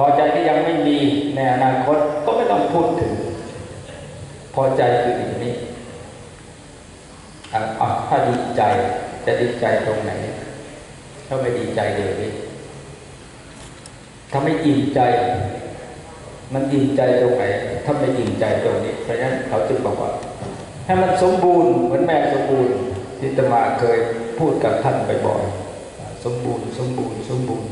พอใจที่ยังไม่มีในอนาคตก็ไม่ต้องพูดถึง พอใจคืออย่างนี้อะถ้าดีใจจะดีใจตรงไหนถ้าไม่ดีใจเลยวนี่ถ้าไม่อิ่มใจ มันอิ่มใจตรงไหนถ้าไม่อิ่มใจตรงนี้เพราะฉะนั้นเขาจึงบอกว่าให้มันสมบูรณ์เหมือนแม่สมบูรณ์ที่ตมาเคยพูดกับท่านบ่อยๆสมบูรณ์ สมบูรณ์ สมบูรณ์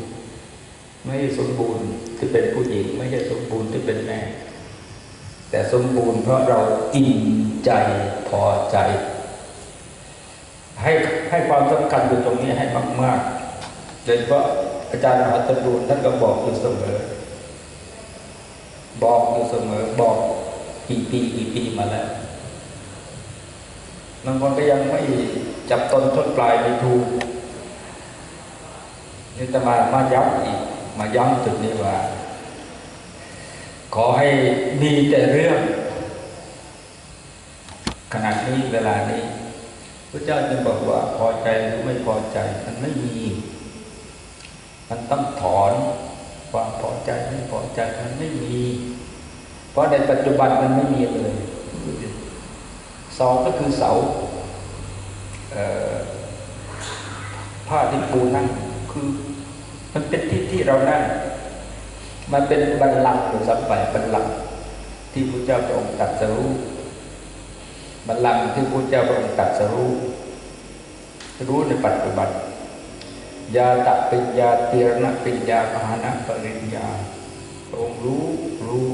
ไม่ใช่สมบูรณ์ที่เป็นผู้หญิง ไม่ใช่สมบูรณ์ที่เป็นแม่ แต่สมบูรณ์เพราะเราอิ่มใจพอใจ ให้ให้ความสำคัญอยู่ตรงนี้ให้มากๆโดยเฉพาะอาจารย์มหาตรูนท่านก็บอกอยู่เสมอ บอกอยู่เสมอบอกกี่ปีกี่ปีมาแล้วบางคนก็ยังไม่จับต้นทดปลายไม่ถูกนี่จะมามาย้ำอีก มาย้ำจุดนี้ว่า ขอให้มีแต่เรื่องขณะนี้เวลานี้พระเจ้าจึงบอกว่าพอใจหรือไม่พอใจมันไม่มี มันต้องถอนความพอใจไม่พอใจมันไม่มี เพราะในปัจจุบันมันไม่มีเลยสองก็คือเสาผ้าที่ปูนั่งคือ มันเป็นที่ที่เรานั่งมันเป็นบัลลังก์หรือสัมไปบัลลังก์ที่พระเจ้าพระองค์ตรัสรู้บัลลังก์ที่พระเจ้าพระองค์ตรัสรู้รู้ในปัจจุบันยาตปิญญาเตียรณปิญญามหานะปริญญาพระองค์รู้รู้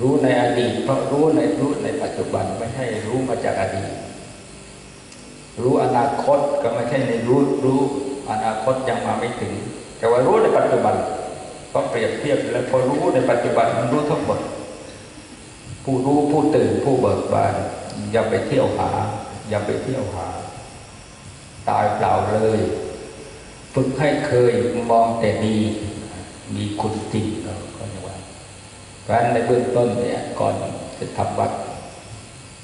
รู้ในอดีตเพราะรู้ในรู้ในปัจจุบันไม่ใช่รู้มาจากอดีต รู้อนาคตก็ไม่ใช่ในรู้รู้ อนาคตยังมาไม่ถึง แต่ว่ารู้ในปัจจุบันก็เปรียบเทียบแล้วพอรู้ในปัจจุบันมันรู้ทั้งหมด ผู้รู้ผู้ตื่นผู้เบิกบานอย่าไปเที่ยวหา อย่าไปเที่ยวหา ตายเปล่าเลย ฝึกให้เคยมองแต่ดี มีคุณจริงก็อย่างว่าเพราะฉะนั้นในเบื้องต้นเนี่ยก่อนจะทำวัด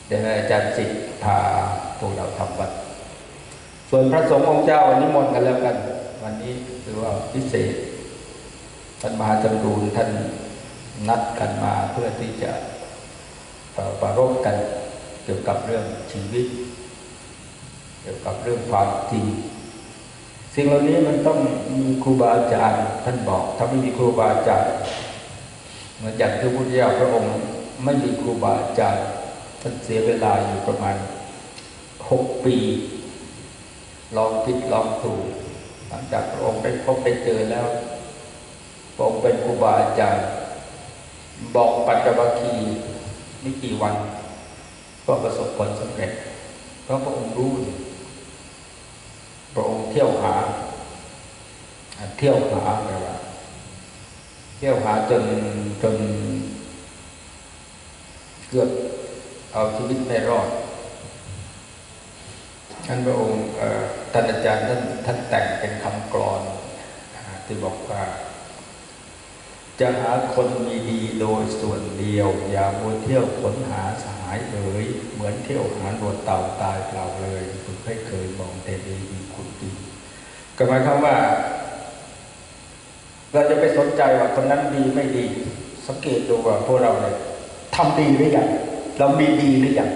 เดี๋ยวอาจารย์สิทธิ์พาพวกเราทำวัด ส่วนพระสงฆ์องค์เจ้าวันนี้มนต์กันแล้วกัน วันนี้ถือว่าพิเศษท่านมหาจำรูนท่านนัดกันมาเพื่อที่จะประรบกันเกี่ยวกับเรื่องชีวิต เกี่ยวกับเรื่องความจริงสิ่งเหล่านี้มันต้องมีครูบาอาจารย์ท่านบอก ถ้าไม่มีครูบาอาจารย์เหมือนอย่างที่พุทธเจ้าพระองค์ไม่มีครูบาอาจารย์ท่านเสียเวลาอยู่ประมาณหกปี ลองผิดลองถูก หลังจากพระองค์ได้พบได้เจอแล้วพระองค์เป็นครูบาอาจารย์บอกปัจจวัคคีย์ไม่กี่วัน ก็ประสบผลสำเร็จ เพราะพระองค์รู้พระองค์เที่ยวหา เที่ยวหาแปลว่าเที่ยวหาจนจนเกือบเอาชีวิตไม่รอด ท่านพระองค์ท่านอาจารย์ท่านท่านแต่งเป็นคำกรอนที่บอกว่า จะหาคนมีดีโดยส่วนเดียว อย่ามัวเที่ยวค้นหาสหายเอ๋ยเหมือนเที่ยวหาดวดเต่าตายเปล่าเลย คุณไม่เคยมองแต่ดีมีคุณดีก็หมายความว่า เราจะไปสนใจว่าคนนั้นดีไม่ดี สังเกตดูว่าพวกเราเนี่ยทำดีหรือยังเรามีดีหรือยัง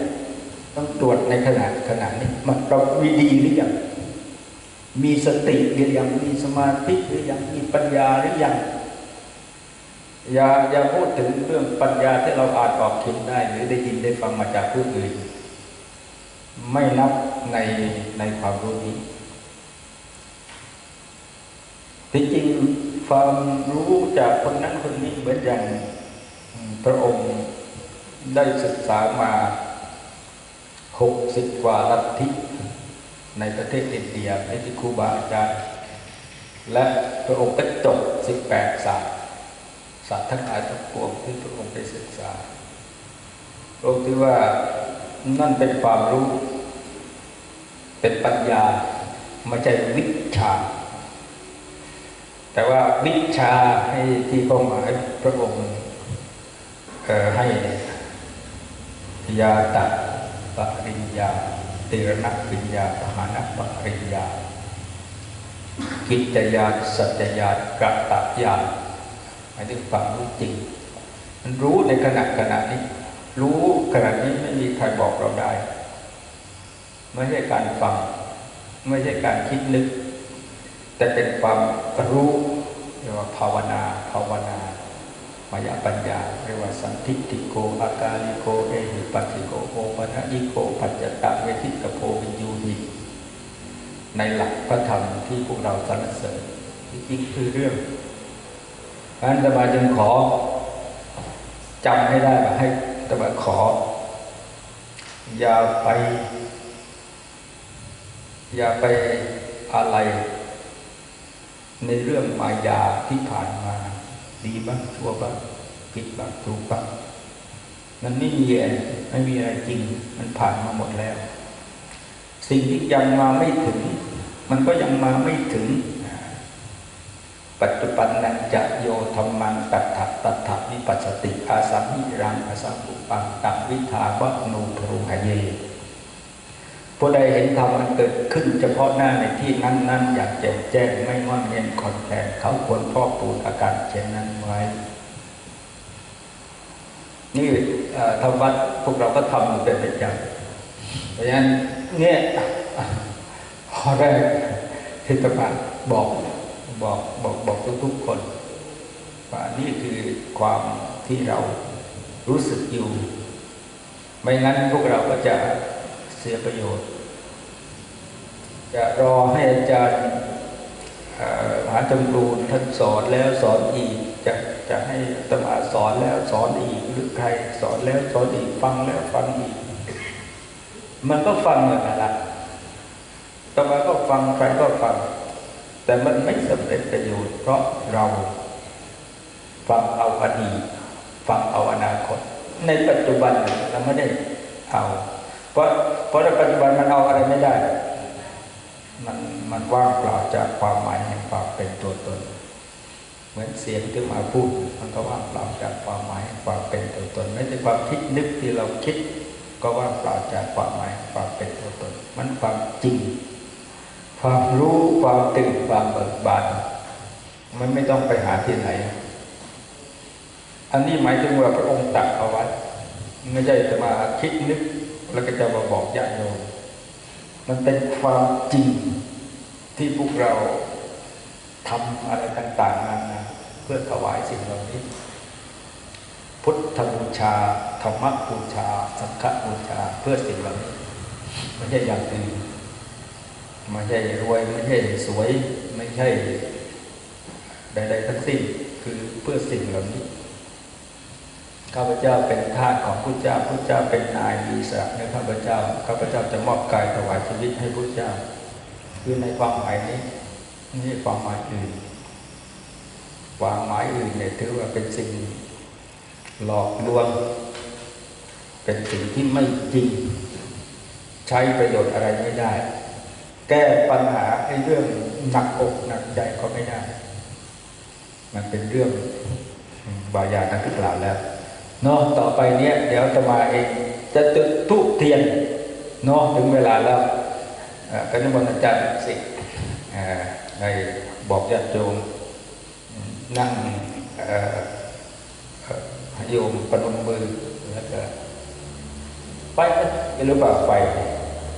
ต้องตรวจในขณะขณะนี้มันเรามีดีหรือยังมีสติหรือยังมีสมาธิหรือยังมีปัญญาหรือยังอย่าอย่าพูดถึงเรื่องปัญญาที่เราอานออกเขียนได้หรือได้ยินได้ฟังมาจากผู้อื่นไม่นับในในความรู้นี้ที่จริงความรู้จากคนนั้นคนนี้เหมือนอย่างพระองค์ได้ศึกษามา หกสิบกว่าลัทธิในประเทศอินเดียในที่ครูบาอาจารย์และพระองค์ก็จบสิบแปดศาสตร์ศาสตร์ทั้งหลายทั้งปวงที่พระองค์ได้ศึกษาพระองค์ที่ว่านั่นเป็นความรู้ เป็นปัญญาไม่ใช่วิชา แต่ว่าวิชาให้ที่พระหมายพระองค์ให้ยาตัด ปริญญาเตรณปริญญาปหานปริญญา กิจญาสัจญาตกะตะญาหมายถึงความรู้จริง มันรู้ในขณะขณะนี้ รู้ขณะนี้ไม่มีใครบอกเราได้ ไม่ใช่การฟัง ไม่ใช่การคิดนึก แต่เป็นความรู้เรียกว่าภาวนาภาวนา มายาปัญญาเรียกว่าสันทิติโกอากาลิโกเอหิปัสสิโกโอปัญญิโกปัจจตะเวทิตโพวิญญูหิในหลักพระธรรมที่พวกเราสรรเสริญจริงคือเรื่องการตมาจึงขอจำให้ได้ว่าให้ตมาขอ อย่าไป อย่าไปอะไร ในเรื่องมายาที่ผ่านมา ดีบ้างชั่วบ้างผิดบ้างถูกบ้างมันไม่มีอะไรไม่มีอะไรจริง มันผ่านมาหมดแล้ว สิ่งที่ยังมาไม่ถึง มันก็ยังมาไม่ถึง ปัจจุบันนันจะโยธรรมันตัทถตัทถวิปัสสติอาสัมมิรังอาสัมปุปังตัวิทาวะนูพรุหเย ผู้ใดเห็นธรรมมันเกิดขึ้นเฉพาะหน้าในที่นั้นนั้นอยากแจ่มแจ้งไม่งอนเงียนคอนแทนเขาควรพ่อปูนอาการเช่นนั้นไว้ นี่ทำวัดพวกเราก็ทำเป็นประจำเพราะฉะนั้นเนี่ยข้อแรกที่ตมาบอกบอกบอกบอกทุกๆคนว่านี่คือความที่เรารู้สึกอยู่ ไม่งั้นพวกเราก็จะ เสียประโยชน์ จะรอให้อาจารย์มหาจำรูนท่านสอนแล้วสอนอีกจะจะให้ตมาสอนแล้วสอนอีกหรือใครสอนแล้วสอนอีกฟังแล้วฟังอีก มันก็ฟังเหมือนกันละตมาก็ฟังใครก็ฟัง แต่มันไม่สำเร็จประโยชน์เพราะเราฟังเอาอดีตฟังเอาอนาคต ในปัจจุบันเราไม่ได้เอา ราะเพราะในปัจจุบันมันเอาอะไรไม่ได้ มันมันว่างเปล่าจากความหมายแห่งความเป็นตัวตน เหมือนเสียงที่มาพูด มันก็ว่างเปล่าจากความหมายความเป็นตัวตน ไม่ใช่ความคิดนึกที่เราคิด ก็ว่างเปล่าจากความหมายความเป็นตัวตน มันความจริง ความรู้ความตื่นความเบิกบานมันไม่ต้องไปหาที่ไหน อันนี้หมายถึงว่าพระองค์ตัดเอาไว้ไม่ใช่จะมาคิดนึก แล้วก็จะมาบอกญาติโยมมันเป็นความจริงที่พวกเราทำอะไรต่างๆนานาเพื่อถวายสิ่งเหล่านี้ พุทธบูชาธรรมบูชา สังฆบูชาเพื่อสิ่งเหล่านี้ไม่ใช่อย่างอื่นไม่ใช่รวยไม่ใช่สวย ไม่ใช่ใดๆทั้งสิ้นคือเพื่อสิ่งเหล่านี้ ข้าพเจ้าเป็นทาสของพระเจ้าพระเจ้าเป็นนายมีสระในข้าพเจ้าข้าพเจ้าจะมอบกายถวายชีวิตให้พระเจ้า คือในความหมายนี้นี่ความหมายอื่นความหมายอื่นเนี่ยถือว่าเป็นสิ่งหลอกลวง เป็นสิ่งที่ไม่จริง ใช้ประโยชน์อะไรไม่ได้ แก้ปัญหาให้เรื่องหนักอกหนักใจก็ไม่ได้ มันเป็นเรื่องบายานักกล่าวแล้ว เนาะต่อไปเนี้ยเดี๋ยวจะมาเองจะจุดทุกเทียนเนาะถึงเวลาแล้วก็นิมนต์อาจารย์สิในบอกญาติโยมนั่งโยมปนมมือแล้วก็ไปไม่รู้เปล่าไฟ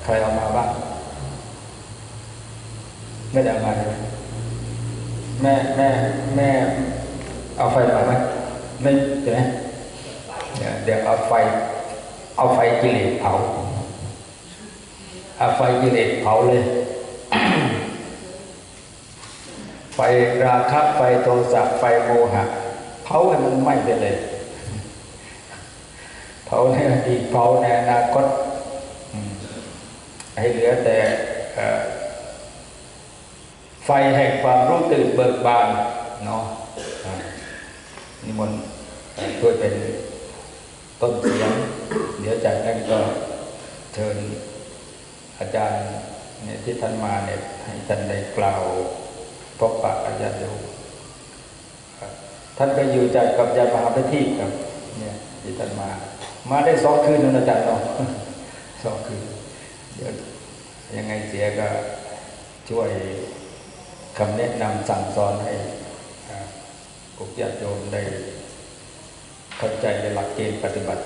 ใครเอามาบ้างไม่ได้ามาแม่แม่แม่เอาไฟมาไหมไม่ใช่ไหม เดี๋ยวเอาไฟ เอาไฟกิเลสเผาเอาไฟกิเลสเผาเลย ไฟราคะไฟโทสะไฟโมหะเผาให้มันไหม้ไปเลยเผาในอดีตเผาในอนาคตให้เหลือแต่ไฟแห่งความรู้ตื่นเบิกบานเนาะนิมนช่วยเป็น ต้นเสียง เดี๋ยวจากนั้นก็เชิญอาจารย์เนี่ยที่ท่านมาเนี่ยให้ท่านได้กล่าวพบปะอาจารย์ดูท่านก็อยู่จากกับอาจารย์มหาพิธีครับเนี่ยที่ท่านมา มาได้สองคืนนั่นอาจารย์เนาะสองคืนเดี๋ยวยังไงเสียก็ช่วยคำแนะนำสั่งสอนให้พวกญาติโยมได้ เข้าใจในหลักเกณฑ์ปฏิบัติ